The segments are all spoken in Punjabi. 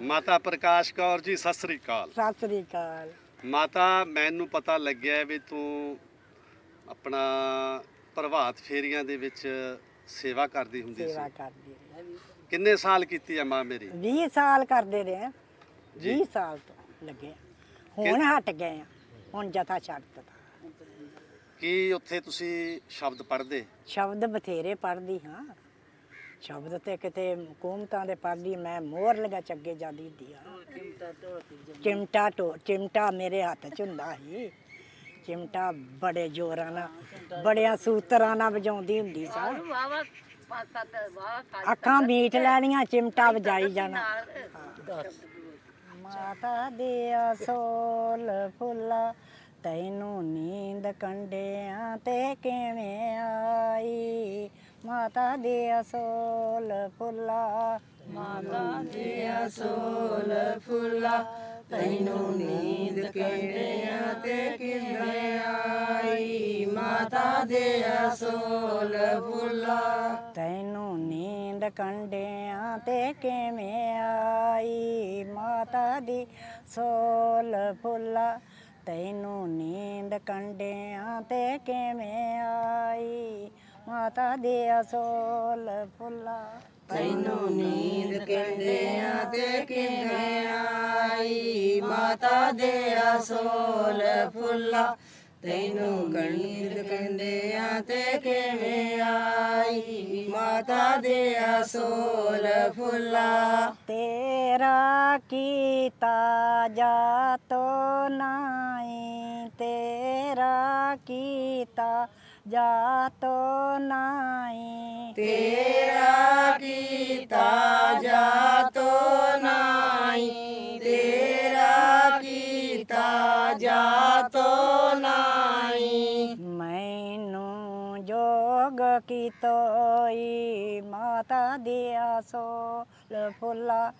ਮਾਤਾ ਪ੍ਰਕਾਸ਼ ਕੌਰ ਜੀ ਸਤਿ ਸ੍ਰੀ ਅਕਾਲ। ਸਤਿ ਸ੍ਰੀ ਅਕਾਲ। ਮਾਤਾ ਮੈਨੂੰ ਪਤਾ ਲੱਗਿਆ ਵੀ ਤੂੰ ਆਪਣਾ ਪ੍ਰਭਾਤ ਫੇਰੀਆਂ ਦੇ ਵਿੱਚ ਸੇਵਾ ਕਰਦੀ ਹੁੰਦੀ ਸੇਵਾ ਸੀ। ਕਰਦੀ ਰਹੀ ਕਿੰਨੇ ਸਾਲ ਕੀਤੀ ਆ ਮਾਂ ਮੇਰੀ? 20 ਸਾਲ ਕਰਦੇ ਰਹੇ ਜੀ। 20 ਸਾਲ ਤੋਂ ਲੱਗੇ ਹੁਣ ਹਟ ਗਏ ਆ। ਹੁਣ ਜਥਾ ਛੱਡ ਦਿੱਤਾ। ਕੀ ਉੱਥੇ ਤੁਸੀਂ ਸ਼ਬਦ ਪੜ੍ਹਦੇ? ਸ਼ਬਦ ਬਥੇਰੇ ਪੜ੍ਹਦੀ ਹਾਂ। ਸ਼ਬਦ ਤੇ ਕਿਤੇ ਹਕੂਮਤਾਂ ਦੇ ਪੜ੍ਹਦੀ ਮੈਂ ਮੋਹਰ ਲਗਾ ਚੱਗੇ ਜਾਂਦੀ ਹੁੰਦੀ ਆ। ਚਿਮਟਾ ਟੋ ਚਿਮਟਾ ਮੇਰੇ ਹੱਥ 'ਚ ਹੁੰਦਾ ਸੀ। ਚਿਮਟਾ ਬੜੇ ਜ਼ੋਰਾਂ ਨਾਲ ਬੜਿਆਂ ਸੂਤਰਾਂ ਨਾਲ ਵਜਾਉਂਦੀ ਹੁੰਦੀ ਸਾਂ। ਅੱਖਾਂ ਮੀਟ ਲੈਣੀਆਂ ਚਿਮਟਾ ਵਜਾਈ ਜਾਣਾ। ਮਾਤਾ ਦੇ ਅਸੋਲ ਫੁੱਲਾ ਤੈਨੂੰ ਨੀਂਦ ਕੰਡਿਆਂ ਤੇ ਕਿਵੇਂ ਆਈ? ਮਾਤਾ ਦੇ ਅਸੋਲ ਫੁੱਲਾ। ਮਾਤਾ ਦੇ ਅਸੋਲ ਫੁੱਲਾ। ਤੈਨੂੰ ਨੀਂਦ ਕੰਡਿਆਂ ਤੇ ਕਿਵੇਂ ਆਈ? ਮਾਤਾ ਦੇ ਅਸੋਲ ਫੁੱਲਾ। ਤੈਨੂੰ ਨੀਂਦ ਕੰਡਿਆਂ ਤੇ ਕਿਵੇਂ ਆਈ? ਮਾਤਾ ਦੀ ਸੋਲ ਫੁੱਲਾ। ਤੈਨੂੰ ਨੀਂਦ ਕੰਡਿਆਂ ਤੇ ਕਿਵੇਂ ਆਈ? ਮਾਤਾ ਦੇ ਅਸੋਲ ਫੁੱਲਾ। ਤੈਨੂੰ ਨੀਂਦ ਕੰਡਿਆਂ ਤੇ ਕਿਵੇਂ ਆਈ? ਮਾਤਾ ਦੇ ਅਸੋਲ ਫੁੱਲਾ। ਤੈਨੂੰ ਗਣੀਤ ਕੰਡਿਆਂ ਤੇ ਕਿਵੇਂ ਆਈ? ਮਾਤਾ ਦੇ ਅਸੋਲ ਫੁੱਲਾ। ਤੇਰਾ ਕੀਤਾ ਜਾਤੋ ਨਾਈ। ਤੇਰਾ ਕੀਤਾ ਜਾਤੋ ਨਾਈ ਤੇਰਾ ਕੀਤਾ ਜਾਤੋ ਨਾਈ ਤੇਰਾ ਕੀਤਾ ਜਾਤੋ ਨਾਈ ਮੈਨੂੰ ਜੋਗ ਕੀਤੋਈ ਮਾਤਾ ਦਿਆ ਸੋਲ ਫੁੱਲਾ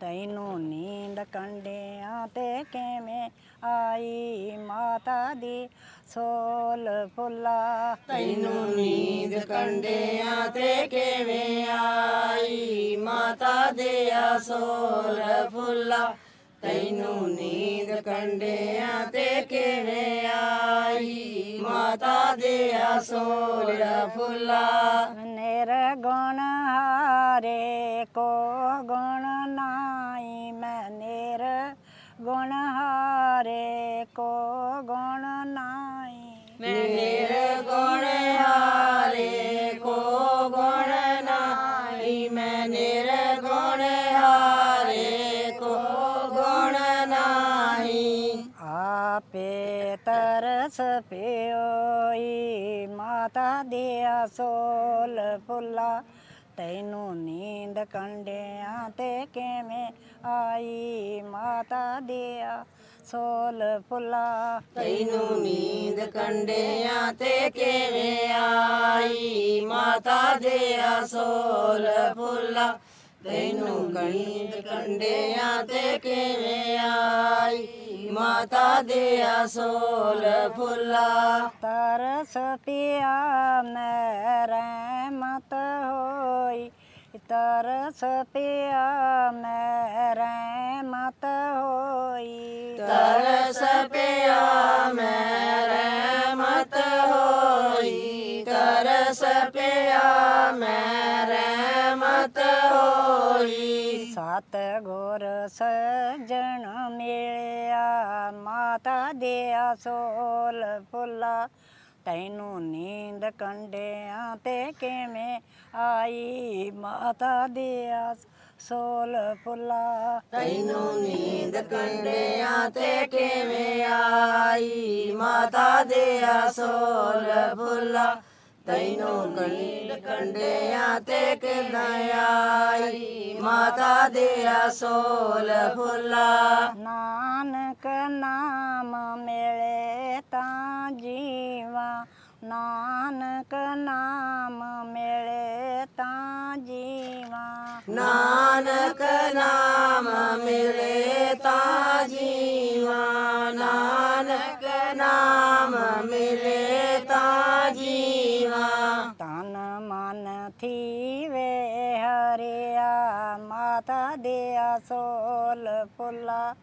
ਤੈਨੂੰ ਨੀਂਦ ਕੰਡਿਆਂ ਤੇ ਕਿਵੇਂ ਆਈ ਮਾਤਾ ਦੀ? ਸੋਲ ਫੁੱਲਾ। ਤੈਨੂੰ ਨੀਂਦ ਕੰਡਿਆਂ ਤੇ ਕਿਵੇਂ ਆਈ ਮਾਤਾ ਦੇ? ਸੋਲ ਫੁੱਲਾ। ਤੈਨੂੰ ਨੀਂਦ ਕੰਡਿਆਂ ਤੇ ਕਿਵੇਂ ਆਈ ਮਾਤਾ ਦੇ? ਸੋਲ ਫੁੱਲਾ। ਨਿਰਗੁਣ ਹਾਰੇ ਕੋ ਗੁਣ ਨਿਰ ਗੁਣ ਹਾਰੇ ਕੋ ਗੁਣ ਨਾਈ ਮੈਂ ਨਿਰਗੁਣ ਹਾਰੇ ਕੋ ਗੁਣ ਨਾਈ ਮੈਂ ਨਿਰਗੁਣ ਹਾਰੇ ਕੋ ਗੁਣ ਨਾਈ ਆਪੇ ਤਰਸ ਪਿਓਈ ਮਾਤਾ ਦੇ ਸੋਲ ਫੁੱਲਾ। ਤੈਨੂੰ ਨੀਂਦ ਕੰਡਿਆਂ ਤੇ ਕਿਵੇਂ ਆਈ ਮਾਤਾ ਦੇ ਸੋਲ ਫੁੱਲਾ। ਤੈਨੂੰ ਨੀਂਦ ਕੰਡਿਆਂ ਤੇ ਕਿਵੇਂ ਆਈ ਮਾਤਾ ਦੇ ਸੋਲ ਫੁੱਲਾ। ਤੈਨੂੰ ਨੀਂਦ ਕੰਡਿਆਂ ਤੇ ਕਿਵੇਂ ਆਈ ਮਾਤਾ ਦੇ ਸੋਲ ਫੁੱਲਾ। ਤਰਸ ਪਿਆ ਮੈਂ ਰਹਿਮਤ ਹੋਈ। ਤਰਸ ਪਿਆ ਮੈਂ ਰਹਿਮਤ ਹੋਈ। ਤਰਸ ਪਿਆ ਮੈਂ ਰਹਿਮਤ ਹੋਈ। ਤਰਸ ਪਿਆ ਮੈਂ ਰਹਿਮਤ ਹੋਈ। ਸਤ ਗੁਰ ਸਜਣ ਮਿਲਿਆ, ਮਾਤਾ ਦੇ ਸੋਲ ਫੁੱਲਾ। ਤੈਨੂੰ ਨੀਂਦ ਕੰਡਿਆਂ ਤੇ ਕਿਵੇਂ ਆਈ, ਮਾਤਾ ਦੇ ਸੋਲ ਫੁੱਲਾ। ਤੈਨੂੰ ਨੀਂਦ ਕੰਡਿਆਂ ਤੇ ਕਿਵੇਂ ਆਈ, ਮਾਤਾ ਦੇ ਸੋਲ ਫੁੱਲਾ। ਤੈਨੂੰ ਨੀਂਦ ਕੰਡਿਆਂ ਤੇ ਕਿਵੇਂ ਆਈ? ਮਾਤਾ ਦੇ ਸੋਲ ਫੁੱਲਾ। ਨਾਨਕ ਨਾਮ ਮਿਲੇ ਤਾਂ ਜੀਵਾ। ਨਾਨਕ ਨਾਮ ਮਿਲੇ ਤਾਂ ਜੀਵਾ। ਨਾਨਕ ਨਾਮ ਮਿਲੇ ਤਾਂ ਜੀਵਾ। ਨਾਨਕ ਨਾਮ ਮਿਲੇ ਤਾਂ ਜੀਵਾ। ਤਨ ਮਨ ਥੀਵੇ ਹਰਿਆ ਮਾਤਾ ਦੇ ਸੋ ਸੋਲ ਫੁੱਲਾ।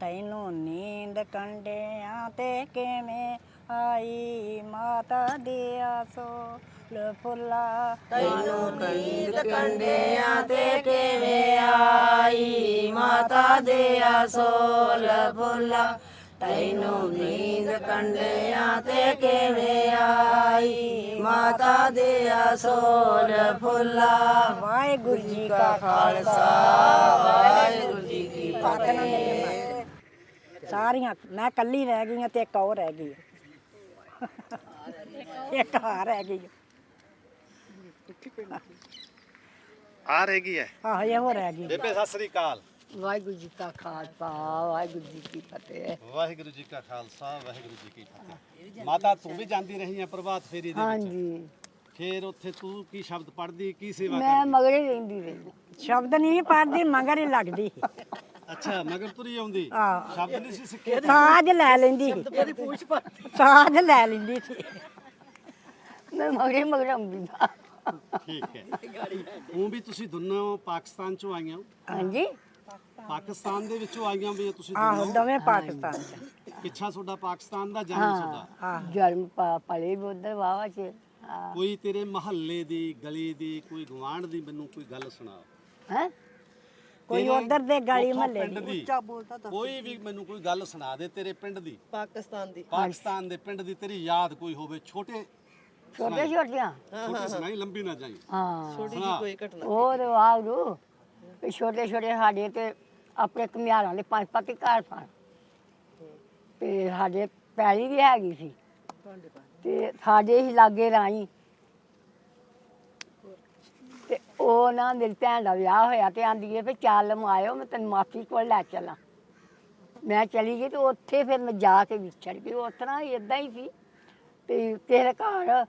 ਤੈਨੂੰ ਨੀਂਦ ਕੰਡਿਆਂ ਤੇ ਕਿਵੇਂ ਆਈ ਮਾਤਾ ਦਿਆ ਸੋਲ ਫੁੱਲਾ। ਤੈਨੂੰ ਨੀਂਦ ਕੰਡਿਆਂ ਤੇ ਕਿਵੇਂ ਆਈ ਮਾਤਾ ਦੇ ਆਸੋਲ ਫੁੱਲਾ। ਤੈਨੂੰ ਨੀਂਦ ਕੰਡਿਆਂ ਤੇ ਕਿਵੇਂ ਆਈ? ਮਾਤਾ ਦੇ ਆਸੋਲ ਫੁੱਲਾ। ਵਾਹਿਗੁਰੂ ਜੀ ਕਾ ਖਾਲਸਾ। ਵਾਹਿਗੁਰੂ ਜੀ ਕੀ ਫਤਿਹ। ਸਾਰੀਆਂ ਮੈਂ ਕੱਲੀ ਰਹਿ ਗਈ ਤੇ ਇੱਕ ਹੋਰ ਰਹਿ ਗਈ। ਇੱਕ ਆ ਰਹਿ ਗਈ ਹੈ। ਆ ਰਹਿ ਗਈ ਹੈ। ਆਹੋ ਇਹ ਹੋ ਰਹਿ ਗਈ ਬੇਬੇ ਸਤਿ ਸ੍ਰੀ ਅਕਾਲ। ਵਾਹਿਗੁਰੂ ਜੀ ਕਾ ਖਾਲਸਾ ਵਾਹਿਗੁਰੂ ਜੀ ਕੀ ਫਤਿਹ। ਵਾਹਿਗੁਰੂ ਜੀ ਕਾ ਖਾਲਸਾ ਵਾਹਿਗੁਰੂ ਜੀ ਕੀ ਫਤਿਹ। ਮਾਤਾ ਤੂੰ ਵੀ ਜਾਂਦੀ ਰਹੀ ਹੈ ਪ੍ਰਭਾਤ ਫੇਰੀ ਦੇ ਵਿੱਚ? ਹਾਂਜੀ। ਫੇਰ ਉੱਥੇ ਤੂੰ ਕੀ ਸ਼ਬਦ ਪੜ੍ਹਦੀ ਕੀ ਸੇਵਾ ਮੈਂ ਮਗਰੇ ਰਹਿੰਦੀ ਰਹੀ। ਸ਼ਬਦ ਨਹੀਂ ਪੜਦੀ ਮਗਰ ਹੀ ਲੱਗਦੀ। ਅੱਛਾ ਮਗਰ ਤੁਰੀ ਆਉਂਦੀ? ਆਹ ਸ਼ਬਦ ਨਹੀਂ ਸੀ ਸਿੱਖੇ? ਸਾਜ ਲੈ ਲੈਂਦੀ ਸੀ। ਸਾਜ ਲੈ ਲੈਂਦੀ ਸੀ। ਮੈਂ ਮਗਰੇ ਮਗਰੇ ਆਉਂਦੀ ਸਾਂ। ਠੀਕ ਹੈ। ਉਹ ਵੀ ਤੁਸੀਂ ਦੋਨੋਂ ਪਾਕਿਸਤਾਨ ਚੋਂ ਆਈਆਂ ਹੋ? ਹਾਂਜੀ। ਪਾਕਿਸਤਾਨ ਦੇ ਵਿੱਚੋਂ ਆਈਆਂ ਵੀ ਤੁਸੀਂ ਆਹੋ ਦੋਵੇਂ ਪਾਕਿਸਤਾਨ ਚ। ਪਿੱਛਾ ਤੁਹਾਡਾ ਪਾਕਿਸਤਾਨ ਦਾ ਜਨਮ ਤੁਹਾਡਾ। ਜਨਮ ਪਾ- ਪਲੇ ਵੀ ਉਧਰ ਵਾਵਾ ਚ। ਹਾਂ। ਕੋਈ ਤੇਰੇ ਮਹੱਲੇ ਦੀ ਗਲੀ ਦੀ ਕੋਈ ਗਵਾਂਢ ਦੀ ਮੈਨੂੰ ਕੋਈ ਗੱਲ ਸੁਣਾ। ਹੈਂ? ਕੋਈ ਤੇਰੇ ਉਧਰ ਦੇ ਗਲੀ ਉੱਥੋਂ ਮਹੱਲੇ ਪਿੰਡ ਦੀ। ਕੋਈ ਵੀ ਮੈਨੂੰ ਕੋਈ ਗੱਲ ਸੁਣਾ ਦੇ ਤੇਰੇ ਪਿੰਡ ਦੀ। ਪਾਕਿਸਤਾਨ ਦੀ। ਪਾਕਿਸਤਾਨ ਦੇ ਪਿੰਡ ਦੀ ਤੇਰੀ ਯਾਦ ਕੋਈ ਹੋਵੇ ਛੋਟੇ ਛੋਟੇ ਛੋਟੀਆਂ? ਛੋਟੇ ਸੁਣਾਈ ਲੰਬੀ ਨਾ ਜਾਈ। ਹਾਂ। ਛੋਟੀ। ਜਿਹੀ ਕੋਈ ਘਟਨਾ। ਉਹ ਤੇ ਵਾਗਰੂ ਵੀ ਛੋਟੇ ਛੋਟੇ ਸਾਡੇ ਤੇ ਆਪਣੇ ਕਮਿਆਰਾਂ ਦੇ ਪੰਜ ਪੱਕੇ ਘਰ ਸਨ। ਤੇ ਸਾਡੇ ਪੈਲੀ ਵੀ ਹੈਗੀ ਸੀ। ਤੇ ਸਾਡੇ ਹੀ ਲਾਗੇ ਰਾਈ ਤੇ ਉਹ ਨਾ ਮੇਰੀ ਭੈਣ ਦਾ ਵਿਆਹ ਹੋਇਆ ਤੇ ਆਂਦੀ ਏ ਵੀ ਚੱਲ ਮਾਇਓ ਮੈਂ ਤੈਨੂੰ ਮਾਸੀ ਕੋਲ ਲੈ ਚੱਲਾਂ। ਮੈਂ ਚਲੀ ਗਈ ਤੇ ਉੱਥੇ ਫਿਰ ਮੈਂ ਜਾ ਕੇ ਵਿਛੜ ਗਈ। ਉਸ ਤਰ੍ਹਾਂ ਇਦਾਂ ਹੀ ਸੀ। ਤੇ ਤੇਰੇ ਘਰ,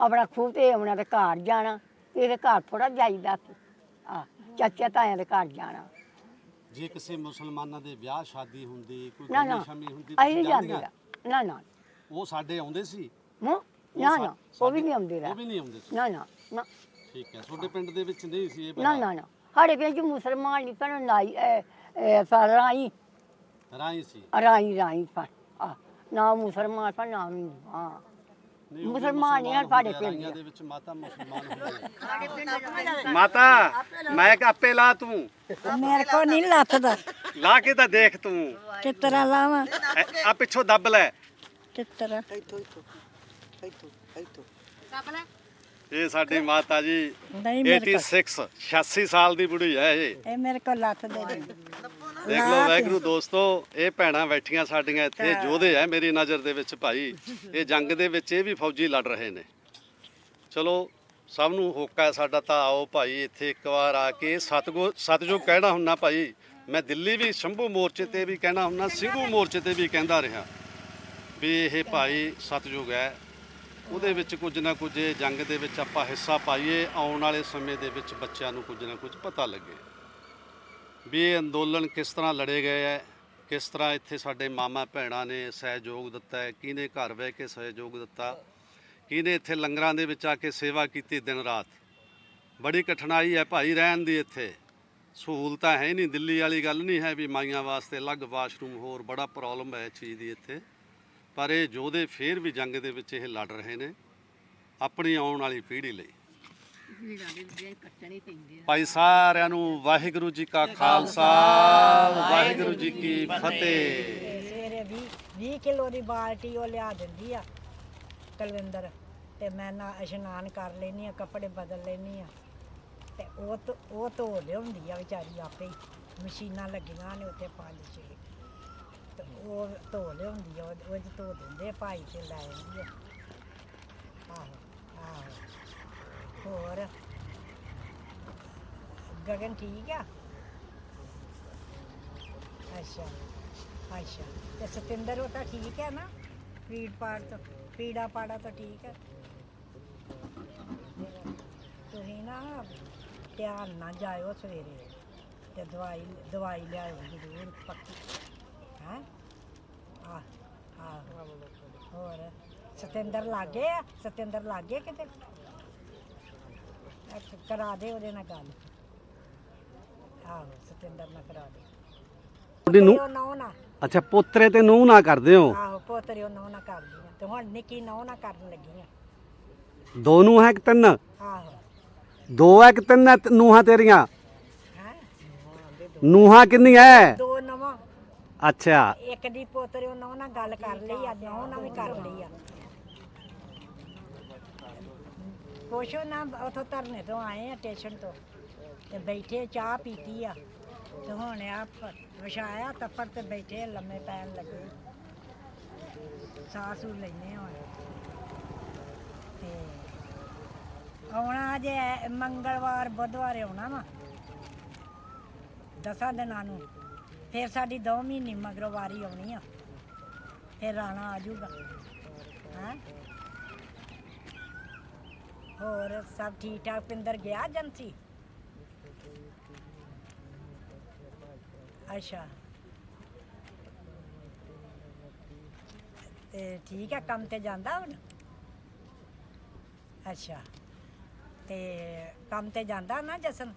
ਆਪਣਾ ਖੂਹ ਤੇ ਆਉਣਾ ਤੇ ਘਰ ਜਾਣਾ। ਤੇਰੇ ਘਰ ਥੋੜਾ ਜਾਈਦਾ ਸੀ। ਆ ਚਾਚਾ ਤਾਇਆ ਦੇ ਘਰ ਜਾਣਾ। ਜੇ ਕਿਸੇ ਮੁਸਲਮਾਨਾਂ ਦੇ ਵਿਆਹ ਸ਼ਾਦੀ ਹੁੰਦੀ ਕੋਈ ਨਾ ਨਾ। ਸ਼ਮੀ ਹੁੰਦੀ ਅਸੀਂ ਨਹੀਂ ਤੁਸੀਂ ਜਾਂਦੇ ਜਾਂਦੀਆਂ? ਨਾ ਨਾ। ਉਹ ਸਾਡੇ ਆਉਂਦੇ ਸੀ। ਮੂੰ ਨਾ ਨਾ। ਉਹ ਵੀ ਨਹੀਂ ਆਉਂਦੇ ਉਹ ਰਹਿ। ਵੀ ਨਹੀਂ ਆਉਂਦੇ ਸੀ। ਨਾ ਨਾ। ਨਾ। ਠੀਕ ਹੈ ਤੁਹਾਡੇ ਪਿੰਡ ਦੇ ਵਿੱਚ ਨਹੀਂ ਸੀ ਇਹ ਨਾ ਨਾ ਨਾ। ਸਾਡੇ ਪਿੰਡ ਚ ਮੁਸਲਮਾਨ ਨਹੀਂ ਸਨ ਨਾਈ ਰਾਈ। ਰਾਈ ਸੀ। ਰਾਈ ਰਾਈ ਆ। ਨਾ ਮੁਸਲਮਾਨ ਸਨ ਨਾ ਹਿੰਦੂ, ਹਾਂ। ਮੁਸਲਮਾਨ ਨਹੀਂ ਹਨ ਸਾਡੇ ਆ, ਪਿੰਡ ਦੇ। ਵਿੱਚ ਮਾਤਾ ਮੁਸਲਮਾਨ ਹੁੰਦੇ ਮਾਤਾ ਮੈਂ ਕਿ ਆਪੇ ਲਾ ਤੂੰ। ਮੇਰੇ ਕੋ ਨਹੀਂ ਲੱਥਦਾ ਲਾ ਕੇ ਤਾਂ ਦੇਖ ਤੂੰ। ਕਿਸ ਤਰ੍ਹਾਂ ਲਾਵਾਂ? ਆ ਪਿੱਛੋਂ ਦੱਬ ਲੈ। ਕਿਸ ਤਰ੍ਹਾਂ? ਇਹ ਸਾਡੀ ਮਾਤਾ ਜੀ ਨਹੀਂ ਮੇਰੇ 86 86 ਸਾਲ ਦੀ ਬੁੜੀ ਹੈ ਇਹ। ਕੋ ਇਹ ਮੇਰੇ ਕੋ ਲੱਥਦੇ ਨਹੀਂ ਦੇਖ ਲਓ ਵੈਗਰੂ ਦੋਸਤੋ ਇਹ ਭੈਣਾਂ ਬੈਠੀਆਂ ਸਾਡੀਆਂ ਇੱਥੇ ਯੋਧੇ ਆ ਮੇਰੀ ਨਜ਼ਰ ਦੇ ਵਿੱਚ ਭਾਈ। ਇਹ ਜੰਗ ਦੇ ਵਿੱਚ ਇਹ ਵੀ ਫੌਜੀ ਲੜ ਰਹੇ ਨੇ। ਚਲੋ ਸਭ ਨੂੰ ਹੋਕਾ ਹੈ ਸਾਡਾ ਤਾਂ ਆਓ ਭਾਈ ਇੱਥੇ ਇੱਕ ਵਾਰ ਆ ਕੇ ਸਤਗੁਰ ਸਤਜੁਗ ਕਹਿਣਾ ਹੁੰਨਾ ਭਾਈ। ਮੈਂ ਦਿੱਲੀ ਵੀ ਸ਼ੰਭੂ ਮੋਰਚੇ ਤੇ ਵੀ ਕਹਿਣਾ ਹੁੰਨਾ ਸਿੰਘੂ ਮੋਰਚੇ ਤੇ ਵੀ ਕਹਿੰਦਾ ਰਿਹਾ ਵੀ ਇਹ ਭਾਈ ਸਤਜੁਗ ਹੈ। ਉਹਦੇ ਵਿੱਚ ਕੁਝ ਨਾ ਕੁਝ ਇਹ ਜੰਗ ਦੇ ਵਿੱਚ ਆਪਾਂ ਹਿੱਸਾ ਪਾਈਏ ਆਉਣ ਵਾਲੇ ਸਮੇਂ ਦੇ ਵਿੱਚ ਬੱਚਿਆਂ ਨੂੰ ਕੁਝ ਨਾ ਕੁਝ ਪਤਾ ਲੱਗੇ। ਵੀ ਇਹ ਅੰਦੋਲਨ ਕਿਸ ਤਰ੍ਹਾਂ ਲੜੇ ਗਏ ਹੈ? ਕਿਸ ਤਰ੍ਹਾਂ ਇੱਥੇ ਸਾਡੇ ਮਾਮਾ ਭੈਣਾਂ ਨੇ ਸਹਿਯੋਗ ਦਿੱਤਾ ਹੈ? ਕਿਹਨੇ ਘਰ ਬਹਿ ਕੇ ਸਹਿਯੋਗ ਦਿੱਤਾ? ਕਿਹਨੇ ਇੱਥੇ ਲੰਗਰਾਂ ਦੇ ਵਿੱਚ ਆ ਕੇ ਸੇਵਾ ਕੀਤੀ ਦਿਨ ਰਾਤ? ਬੜੀ ਕਠਿਨਾਈ ਹੈ ਭਾਈ ਰਹਿਣ ਦੀ ਇੱਥੇ। ਸਹੂਲਤਾਂ ਹੈ ਨਹੀਂ, ਦਿੱਲੀ ਵਾਲੀ ਗੱਲ ਨਹੀਂ ਹੈ ਵੀ ਮਾਈਆਂ ਵਾਸਤੇ ਅਲੱਗ ਵਾਸ਼ਰੂਮ ਹੋਰ ਬੜਾ ਪ੍ਰੋਬਲਮ ਹੈ ਇਸ ਚੀਜ਼ ਦੀ ਇੱਥੇ। ਪਰ ਇਹ ਯੋਧੇ ਫੇਰ ਵੀ ਜੰਗ ਦੇ ਵਿੱਚ ਇਹ ਲੜ ਰਹੇ ਨੇ, ਆਪਣੀ ਆਉਣ ਵਾਲੀ ਪੀੜ੍ਹੀ ਲਈ। ਭਾਈ ਸਾਰਿਆਂ ਨੂੰ ਵਾਹਿਗੁਰੂ ਜੀ ਕਾ ਖਾਲਸਾ ਵਾਹਿਗੁਰੂ ਜੀ ਕੀ ਫਤਿਹ। ਸਵੇਰੇ 20 20 ਕਿਲੋ ਦੀ ਬਾਲਟੀ ਉਹ ਲਿਆ ਦਿੰਦੀ ਆ ਕਲਵਿੰਦਰ ਤੇ ਮੈਂ ਨਾ ਇਸ਼ਨਾਨ ਕਰ ਲੈਨੀ ਆ ਕੱਪੜੇ ਬਦਲ ਲੈਨੀ ਆ। ਤੇ ਉਹ ਤੋਂ ਉਹ ਧੋ ਲਿਆਉਂਦੀ ਆ ਵਿਚਾਰੀ ਆਪੇ ਹੀ। ਮਸ਼ੀਨਾਂ ਲੱਗੀਆਂ ਨੇ ਉੱਥੇ ਪੰਜ ਛੇ। ਤੇ ਉਹ ਧੋ ਲਿਆਉਂਦੀ ਆ ਉਹ ਉਹ 'ਚ ਧੋ ਦਿੰਦੇ ਆ, ਭਾਈ ਤੇ ਲੈ ਆਉਂਦੀ ਆ। ਆਹੋ ਆਹੋ। ਹੋਰ? ਗਗਨ ਠੀਕ ਆ? ਅੱਛਾ ਅੱਛਾ। ਤੇ ਸਤਿੰਦਰ ਉਹ ਤਾਂ ਠੀਕ ਹੈ ਨਾ? ਪੀੜ ਪਾੜ ਤੋਂ ਪੀੜਾ ਪਾੜਾ ਤਾਂ ਠੀਕ ਹੈ ਤੁਸੀਂ ਨਾ ਧਿਆਨ ਨਾਲ ਜਾਇਓ ਸਵੇਰੇ ਤੇ ਦਵਾਈ ਦਵਾਈ ਲਿਆਇਓ ਜ਼ਰੂਰ, ਪੱਕੀ। ਹੈ? ਆ ਆ ਹੋਰ? ਸਤਿੰਦਰ ਲਾਗੇ ਆ? ਸਤਿੰਦਰ ਲਾਗੇ ਕਿਤੇ? ਅੱਛਾ, ਕਰਾ ਦੇ ਉਹਦੇ ਨਾਲ ਗੱਲ। ਆਹੋ ਸਤਿੰਦਰ ਨਾਲ ਕਰਾ ਦੇ। ਤੁਹਾਡੀ ਨੂੰ? ਉਹ ਨੌ ਨਾ। ਅੱਛਾ ਪੋਤਰੇ ਤੇ ਨੂੰ ਨਾ ਕਰਦੇ ਹੋ? ਆਹੋ ਪੋਤਰੇ ਉਹ ਨੌ ਨਾ ਕਰਦੀ ਆ। ਤੇ ਹੁਣ ਨਿੱਕੀ ਨੌ ਨਾ ਕਰਨ ਲੱਗੀ ਆ ਦੋ ਨੂੰ ਹੈ ਕਿ ਤਿੰਨ? ਆਹੋ। ਦੋ ਹੈ ਕਿ ਤਿੰਨ ਨੂੰਹਾਂ ਤੇਰੀਆਂ? ਹੈ? ਨੂੰਹਾਂ ਕਿੰਨੀਆਂ ਹੈ? ਦੋ ਨਵਾਂ ਅੱਛਾ। ਇੱਕ ਦੀ ਪੋਤਰੇ ਉਹ ਨੌ ਨਾਲ ਗੱਲ ਕਰ ਲਈ ਆ ਨੌ ਨਾਲ ਵੀ ਕਰ ਲਈ ਆ। ਪੁੱਛੋ ਨਾ, ਉਥੋਂ ਧਰਨੇ ਤੋਂ ਆਏ ਆ ਸਟੇਸ਼ਨ ਤੋਂ ਤੇ ਬੈਠੇ, ਚਾਹ ਪੀਤੀ ਆ। ਤੇ ਹੁਣ ਆ ਪ- ਵਿਛਾਇਆ ਤੱਪੜ ਤੇ ਬੈਠੇ ਲੰਮੇ ਪੈਣ ਲੱਗੇ। ਸਾਸੂ ਲੈਨੇ ਹੁਣ। ਤੇ ਆਉਣਾ ਜੇ ਮੰਗਲਵਾਰ, ਬੁੱਧਵਾਰ ਆਉਣਾ ਵਾ। ਦਸਾਂ ਦਿਨਾਂ ਨੂੰ। ਫਿਰ ਸਾਡੀ ਦੋ ਮਹੀਨੇ ਮਗਰੋਂ ਵਾਰੀ ਆਉਣੀ ਆ। ਫਿਰ ਰਾਣਾ ਆ ਜਾਊਗਾ। ਹਾਂ? ਹੋਰ ਸਭ ਠੀਕ ਠਾਕ? ਪਿੰਦਰ ਗਿਆ ਏਜੰਸੀ ਅੱਛਾ। ਤੇ ਠੀਕ ਹੈ, ਕੰਮ ਤੇ ਜਾਂਦਾ ਹੁਣ? ਅੱਛਾ। ਤੇ ਕੰਮ ਤੇ ਜਾਂਦਾ ਨਾ ਜਸਨ?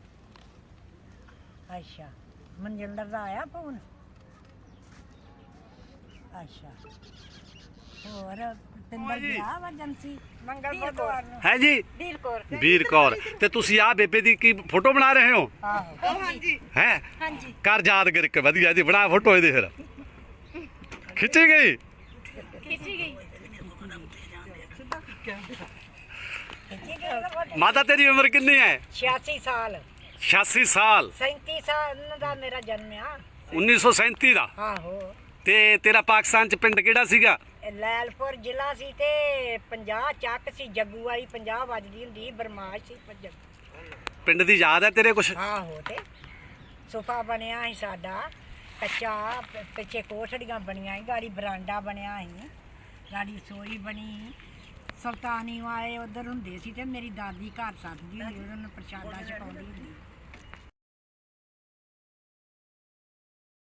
ਅੱਛਾ। ਮਨਜਿੰਦਰ ਦਾ ਆਇਆ ਫੋਨ ਅੱਛਾ। ਹੋਰ ਪਿੰਦਰ ਗਿਆ ਵਾ ਏਜੰਸੀ ਮੰਗਲ ਬੁੱਧਵਾਰ ਨੂੰ। ਹੈ ਜੀ ਵੀਰ ਕੋਰ। ਵੀਰ ਕੌਰ। ਤੇ ਤੁਸੀਂ ਆ ਬੇਬੇ ਦੀ ਕੀ ਫੋਟੋ ਬਣਾ ਰਹੇ ਹੋ? ਆਹੋ। ਹਾਂਜੀ। ਹੈ? ਹਾਂਜੀ। ਕਰ ਯਾਦ ਕਰਕੇ ਵਧੀਆ ਜੀ ਬਣਾ ਫੋਟੋ ਇਹਦੇ ਫਿਰ। ਖਿੱਚੀ ਗਈ? ਖਿੱਚੀ ਗਈ। ਖਿੱਚੀ ਗਈ ਮਾਤਾ ਤੇਰੀ ਉਮਰ ਕਿੰਨੀ ਹੈ? 86 ਸਾਲ। 86 ਸਾਲ। 37 ਸਾਲ ਦਾ ਮੇਰਾ ਜਨਮ ਆ। 1937 ਦਾ। ਆਹੋ। ਤੇ ਤੇਰਾ ਪਾਕਿਸਤਾਨ ਚ ਪਿੰਡ ਕਿਹੜਾ ਸੀਗਾ? ਲੈਲਪੁਰ ਜ਼ਿਲ੍ਹਾ ਸੀ ਤੇ 50 ਚੱਕ ਸੀ ਜੱਗੂ ਵਾਲੀ 50 ਵੱਜਦੀ ਹੁੰਦੀ ਸੀ, ਬਰਮਾਸ਼ ਸੀ ਪੰਜ ਪਿੰਡ ਦੀ ਯਾਦ ਹੈ ਤੇਰੇ ਕੁਛ? ਆਹੋ ਤੇ। ਸੋਫਾ ਬਣਿਆ ਸੀ ਸਾਡਾ ਕੱਚਾ ਪ- ਪਿੱਛੇ ਕੋਠੜੀਆਂ ਬਣੀਆਂ ਸੀ ਗਾੜੀ ਬਰਾਂਡਾ ਬਣਿਆ ਸੀ। ਗਾੜੀ ਸੋਈ ਬਣੀ ਸੁਲਤਾਨੀ ਵਾਲੇ ਉਧਰ ਹੁੰਦੇ ਸੀ ਤੇ ਮੇਰੀ ਦਾਦੀ ਘਰ ਸੱਦਦੀ ਹੁੰਦੀ ਉਹਨਾਂ ਨੂੰ ਪ੍ਰਸ਼ਾਦਾ ਛਕਾਉਂਦੀ ਹੁੰਦੀ